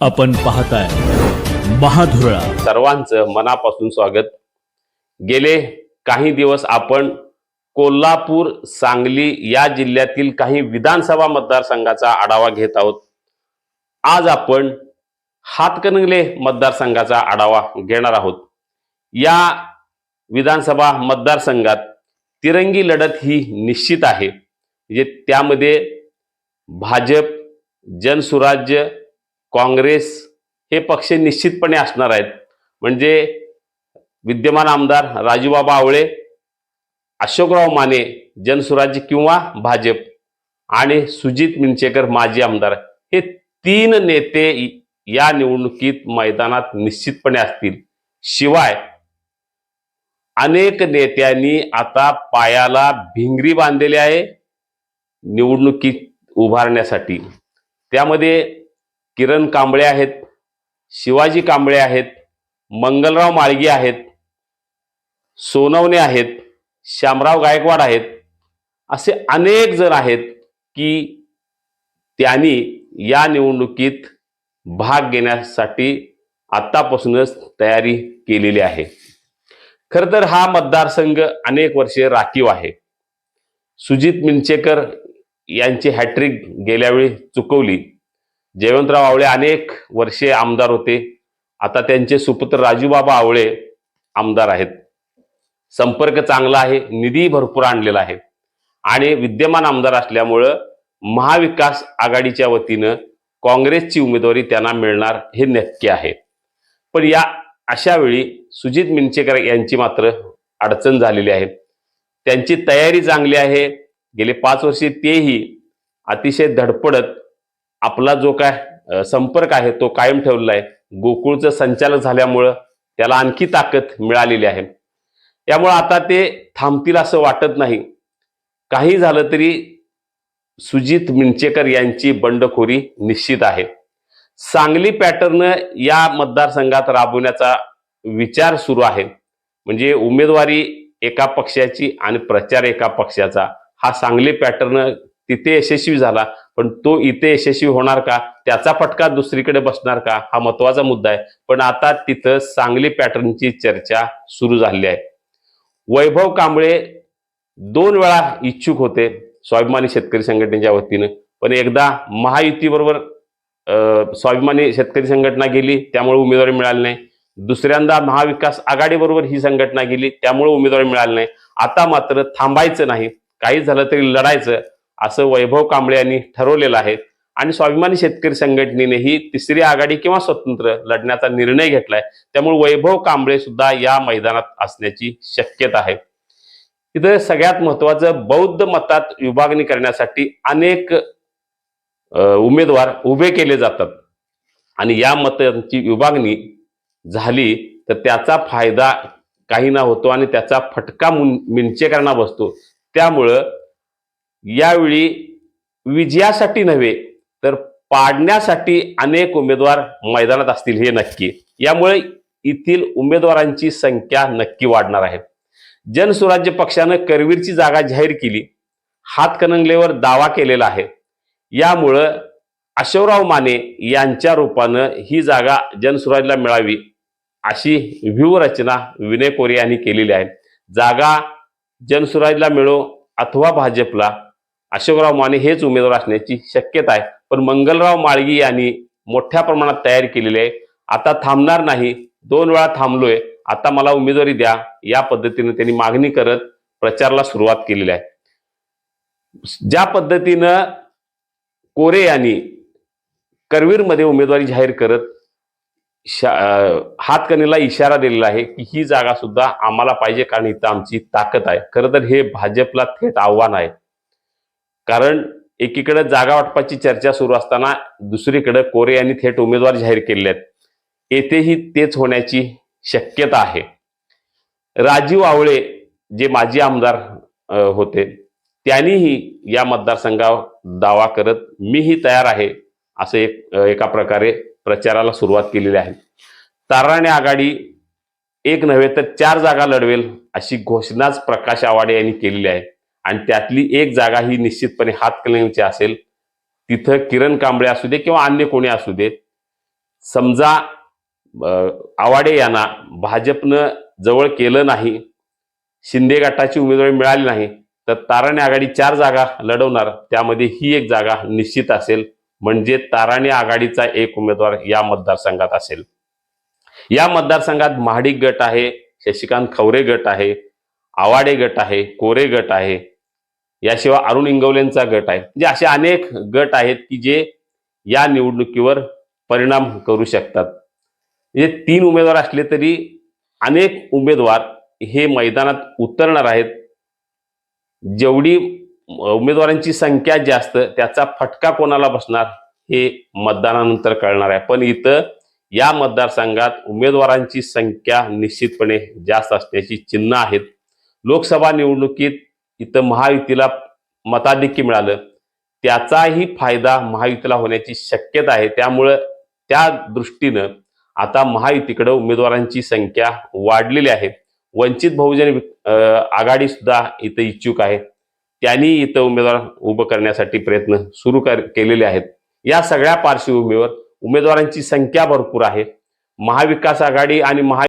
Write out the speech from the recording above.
आपण पाहताय महाधुरळा. सर्वांचं मनापासून स्वागत. गेले काही दिवस आपण कोल्हापूर सांगली या जिल्ह्यातील काही विधानसभा मतदारसंघाचा आढावा घेत आहोत. आज आपण हातकणंगले मतदारसंघाचा आढावा घेणार आहोत. या विधानसभा मतदारसंघात तिरंगी लढत ही निश्चित आहे म्हणजे त्यामध्ये भाजप जनसुराज्य काँग्रेस हे पक्ष निश्चितपणे असणार आहेत. म्हणजे विद्यमान आमदार राजूबाबा आवळे अशोकराव माने जनसुराज्य किंवा भाजप आणि सुजित मिंचेकर माजी आमदार हे तीन नेते या निवडणुकीत मैदानात निश्चितपणे असतील. शिवाय अनेक नेत्यांनी आता पायाला भिंगरी बांधलेली आहे निवडणुकीत उभारण्यासाठी. त्यामध्ये किरण कांबळे आहेत शिवाजी कांबळे आहेत मंगलराव माळगी आहेत सोनवणे आहेत श्यामराव गायकवाड आहेत असे अनेक जण आहेत की त्यांनी या निवडणुकीत भाग घेण्यासाठी आतापासूनच तयारी केलेली आहे. खरं तर हा मतदारसंघ अनेक वर्षे राखीव आहे. सुजित मिंचेकर यांची हॅट्रिक गेल्यावेळी चुकवली. जयवंतराव आवळे अनेक वर्षे आमदार होते. आता त्यांचे सुपुत्र राजूबाबा आवळे आमदार आहेत. संपर्क चांगला आहे निधी भरपूर आणलेला आहे. आणि विद्यमान आमदार असल्यामुळं महाविकास आघाडीच्या वतीनं काँग्रेसची उमेदवारी त्यांना मिळणार हे नक्की आहे. पण या अशा वेळी सुजित मिंचेकर यांची मात्र अडचण झालेली आहे. त्यांची तयारी चांगली आहे. गेले पाच वर्षे तेही अतिशय धडपडत आपला जो काय संपर्क आहे तो कायम ठेवलेला आहे. गोकुळचं संचालक झाल्यामुळं त्याला आणखी ताकद मिळालेली आहे. त्यामुळं आता ते थांबतील असं वाटत नाही. काही झालं तरी सुजित मिंचेकर यांची बंडखोरी निश्चित आहे. सांगली पॅटर्न या मतदारसंघात राबवण्याचा विचार सुरू आहे. म्हणजे उमेदवारी एका पक्षाची आणि प्रचार एका पक्षाचा. हा सांगली पॅटर्न तिथे यशस्वी झाला. पण तो इथे यशस्वी होणार का? त्याचा फटका दुसरीकडे बसणार का? हा महत्त्वाचा मुद्दा आहे. पण आता तिथं सांगली पॅटर्नची चर्चा सुरू झाली आहे. वैभव कांबळे दोन वेळा इच्छुक होते स्वाभिमानी शेतकरी संघटनेच्या वतीनं. पण एकदा महायुतीबरोबर स्वाभिमानी शेतकरी संघटना गेली त्यामुळे उमेदवारी मिळाली नाही. दुसऱ्यांदा महाविकास आघाडीबरोबर ही संघटना गेली त्यामुळे उमेदवारी मिळाली नाही. आता मात्र थांबायचं नाही. काही झालं तरी लढायचं. असं वैभव कांबळे यांनी ठरवलेलं आहे. आणि स्वाभिमानी शेतकरी संघटनेनेही तिसरी आघाडी किंवा स्वतंत्र लढण्याचा निर्णय घेतलाय. त्यामुळे वैभव कांबळे सुद्धा या मैदानात असण्याची शक्यता आहे. इथं सगळ्यात महत्वाचं बौद्ध मतात विभागणी करण्यासाठी अनेक उमेदवार उभे केले जातात. आणि या मतांची विभागणी झाली तर त्याचा फायदा काही ना होतो आणि त्याचा फटका मुन- मिंचेकरांना बसतो. त्यामुळं यावेळी विजयासाठी नव्हे तर पाडण्यासाठी अनेक उमेदवार मैदानात असतील हे नक्की. यामुळे येथील उमेदवारांची संख्या नक्की वाढणार आहे. जनसुराज्य पक्षानं करवीरची जागा जाहीर केली. हातकणंगलेवर दावा केलेला आहे. यामुळं अशोकराव माने यांच्या रूपानं ही जागा जनसुराजला मिळावी अशी व्यूहरचना विनय कोरे यांनी केलेली आहे. जागा जनसुराजला मिळो अथवा भाजपला अशोकराव माने हेच उमेदवार असण्याची शक्यता आहे. पण मंगलराव माळगी यांनी मोठ्या प्रमाणात तयारी केलेली आहे. आता थांबणार नाही. दोन वेळा थांबलोय. आता मला उमेदवारी द्या. या पद्धतीने त्यांनी मागणी करत प्रचाराला सुरुवात केलेली आहे. ज्या पद्धतीनं कोरे यांनी करवीरमध्ये उमेदवारी जाहीर करत हातकणीला इशारा दिलेला आहे की ही जागा सुद्धा आम्हाला पाहिजे कारण इथं आमची ताकद आहे. खरं तर हे भाजपला थेट आव्हान आहे. कारण एकीकडे जागा वाटपाची चर्चा सुरू असताना दुसरीकडे कोरे यांनी थेट उमेदवार जाहीर केले आहेत. येथेही तेच होण्याची शक्यता आहे. राजीव आवळे जे माजी आमदार होते त्यांनीही या मतदारसंघावर दावा करत मीही तयार आहे असं एक एका प्रकारे प्रचाराला सुरुवात केलेली आहे. ताराणे आघाडी एक नव्हे तर चार जागा लढवेल अशी घोषणाच प्रकाश आवाडे यांनी केलेली आहे. आणि त्यातली एक जागा ही निश्चितपणे हातकणंगलेची असेल. तिथं किरण कांबळे असू दे किंवा अन्य कोणी असू दे समजा आवाडे यांना भाजपनं जवळ केलं नाही शिंदे गटाची उमेदवारी मिळाली नाही तर ताराणे आघाडी चार जागा लढवणार त्यामध्ये ही एक जागा निश्चित असेल. म्हणजे ताराणे आघाडीचा एक उमेदवार या मतदारसंघात असेल. या मतदारसंघात महाडिक गट आहे शशिकांत खवरे गट आहे आवाडे गट आहे कोरे गट आहे याशिवाय अरुण इंगवलेंचा गट आहे. म्हणजे असे अनेक गट आहेत की जे या निवडणुकीवर परिणाम करू शकतात. म्हणजे तीन उमेदवार असले तरी अनेक उमेदवार हे मैदानात उतरणार आहेत. जेवढी उमेदवारांची संख्या जास्त त्याचा फटका कोणाला बसणार हे मतदानानंतर कळणार आहे. पण इथं या मतदारसंघात उमेदवारांची संख्या निश्चितपणे जास्त असण्याची चिन्ह आहेत. लोकसभा निवडणुकीत इथं महायुतीला मताधिक्य मिळालं. त्याचाही फायदा महायुतीला होण्याची शक्यता आहे. त्यामुळं त्या दृष्टीनं आता महायुतीकडे उमेदवारांची संख्या वाढलेली आहे. वंचित बहुजन आघाडी सुद्धा इथं इच्छुक आहे. त्यांनी इथं उमेदवार उभं करण्यासाठी प्रयत्न सुरू कर केलेले आहेत. या सगळ्या पार्श्वभूमीवर उमेदवारांची संख्या भरपूर आहे. महाविकास आघाडी आणि महा